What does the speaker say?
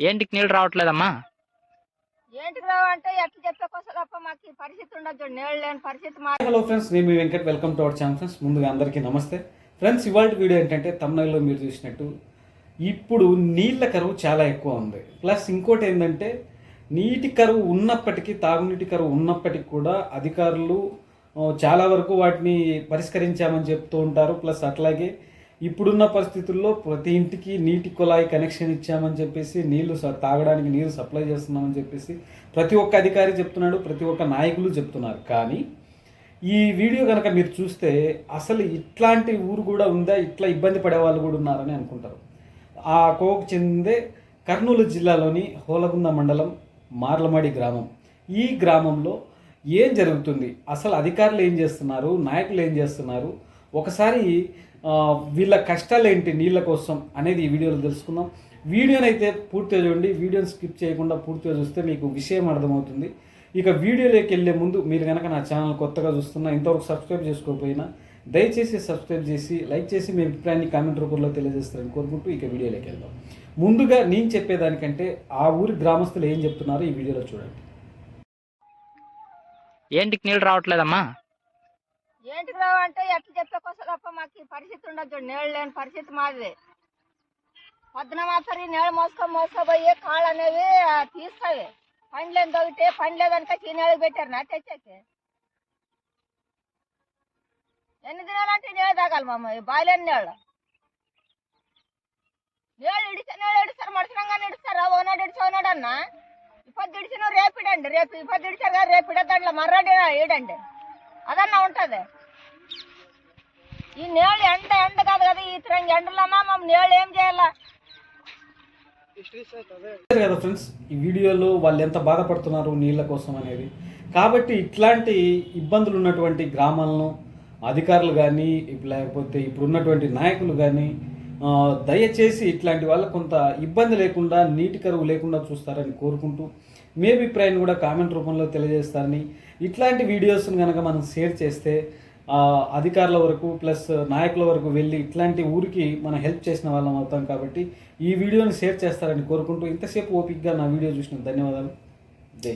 ఏంటికి నీళ్ళు రావట్లేదమ్మా? ఏంటికి రావంటే ఎట్లా తప్ప మాకు ఈ పరిస్థితి ఉండదు చూడు నీళ్ళు లేని పరిస్థితి మా హలో ఫ్రెండ్స్ నేను మీ Venkat. Welcome to our channel friends ముందుగా అందరికీ నమస్తే. ఫ్రెండ్స్ ఇవాళ వీడియో ఏంటంటే తమిళలో మీరు చూసినట్టు ఇప్పుడు నీళ్ళ కరువు చాలా ఎక్కువ ఉంది. ప్లస్ ఇంకోటి ఏంటంటే నీటి కరువు ఉన్నప్పటికీ తాగునీటి కరువు ఉన్నప్పటికీ కూడా అధికారులు చాలా వరకు వాటిని పరిష్కరించామని చెప్తూ ఉంటారు. ప్లస్ అట్లాగే ఇప్పుడున్న పరిస్థితుల్లో ప్రతి ఇంటికి నీటి కుళాయి కనెక్షన్ ఇచ్చామని చెప్పేసి నీళ్ళు తాగడానికి నీరు సప్లై చేస్తున్నామని చెప్పేసి ప్రతి ఒక్క అధికారి చెప్తున్నాడు ప్రతి ఒక్క నాయకులు చెప్తున్నారు. కానీ ఈ వీడియో కనుక మీరు చూస్తే అసలు ఇట్లాంటి ఊరు కూడా ఉందా? ఇట్లా ఇబ్బంది పడే వాళ్ళు కూడా ఉన్నారని అనుకుంటారు. ఆ కోకు చెందే కర్నూలు జిల్లాలోని హోలగుంద మండలం మార్లమడి గ్రామం. ఈ గ్రామంలో ఏం జరుగుతుంది? అసలు అధికారులు ఏం చేస్తున్నారు? నాయకులు ఏం చేస్తున్నారు? ఒకసారి వీళ్ళ కష్టాలు ఏంటి నీళ్ళ కోసం అనేది ఈ వీడియోలో తెలుసుకుందాం. వీడియోని అయితే పూర్తిగా చూడండి వీడియోని స్కిప్ చేయకుండా పూర్తిగా చూస్తే మీకు విషయం అర్థమవుతుంది. ఇక వీడియోలోకి వెళ్ళే ముందు మీరు కనుక నా ఛానల్ కొత్తగా చూస్తున్నా ఇంతవరకు సబ్స్క్రైబ్ చేసుకోకపోయినా దయచేసి సబ్స్క్రైబ్ చేసి లైక్ చేసి మీ అభిప్రాయాన్ని కామెంట్ రూపంలో తెలియజేస్తారని కోరుకుంటూ ఇక వీడియోలోకి వెళ్దాం. ముందుగా నేను చెప్పేదానికంటే ఆ ఊరి గ్రామస్తులు ఏం చెప్తున్నారో ఈ వీడియోలో చూడండి. ఏంటికి నీళ్ళు రావట్లేదమ్మా? ఏంటి రావు అంటే ఎట్లా చెప్పే కోసం తప్ప మాకు ఈ పరిస్థితి ఉండదు చూడు నీళ్ళు లేని పరిస్థితి మాది. పొద్దున మాత్రం ఈ నీళ్ళు మోసుకొని మోసుకోపోయి కాళ్ళు అనేవి తీస్తాయి. పని లేని తగ్గితే పని లేదనుక ఈ నీళ్ళకి పెట్టారు నా తెచ్చాకి. ఎన్ని దినాలంటే నీళ్ళు తాగాలి మామ ఈ బాయిలేని నీళ్ళు. నీళ్ళు ఇడిస్తే నీళ్ళు ఇడిస్తారు మడుచునంగానే ఇడుస్తారా ఓనాడు ఇడిచి ఓనాడు అన్న. ఇప్పుడు ఇడిచిన రేపు ఇడండి రేపు ఇప్పుడు ఇడిచారు కదా రేపు ఇడద్దండి మర్రాడి ఇడండి అదన్నా ఉంటుంది. ఈ నీళ్ళు ఎండ ఎండ కాదు కదా ఈ తిరంగి ఎండలన్నా మనం నీళ్ళు ఏం చేయాలా? కదా ఫ్రెండ్స్ ఈ వీడియోలో వాళ్ళు ఎంత బాధపడుతున్నారు నీళ్ళ కోసం అనేది. కాబట్టి ఇట్లాంటి ఇబ్బందులు ఉన్నటువంటి గ్రామాలను అధికారులు కానీ లేకపోతే ఇప్పుడు ఉన్నటువంటి నాయకులు కానీ దయచేసి ఇట్లాంటి వాళ్ళ కొంత ఇబ్బంది లేకుండా నీటి కరువు లేకుండా చూస్తారని కోరుకుంటూ మీ అభిప్రాయాన్ని కూడా కామెంట్ రూపంలో తెలియజేస్తారని. ఇట్లాంటి వీడియోస్ని కనుక మనం షేర్ చేస్తే అధికారుల వరకు ప్లస్ నాయకుల వరకు వెళ్ళి ఇట్లాంటి ఊరికి మనం హెల్ప్ చేసిన వాళ్ళం అవుతాం కాబట్టి ఈ వీడియోని షేర్ చేస్తారని కోరుకుంటూ ఇంతసేపు ఓపిక్గా నా వీడియో చూసిన ధన్యవాదాలు. జై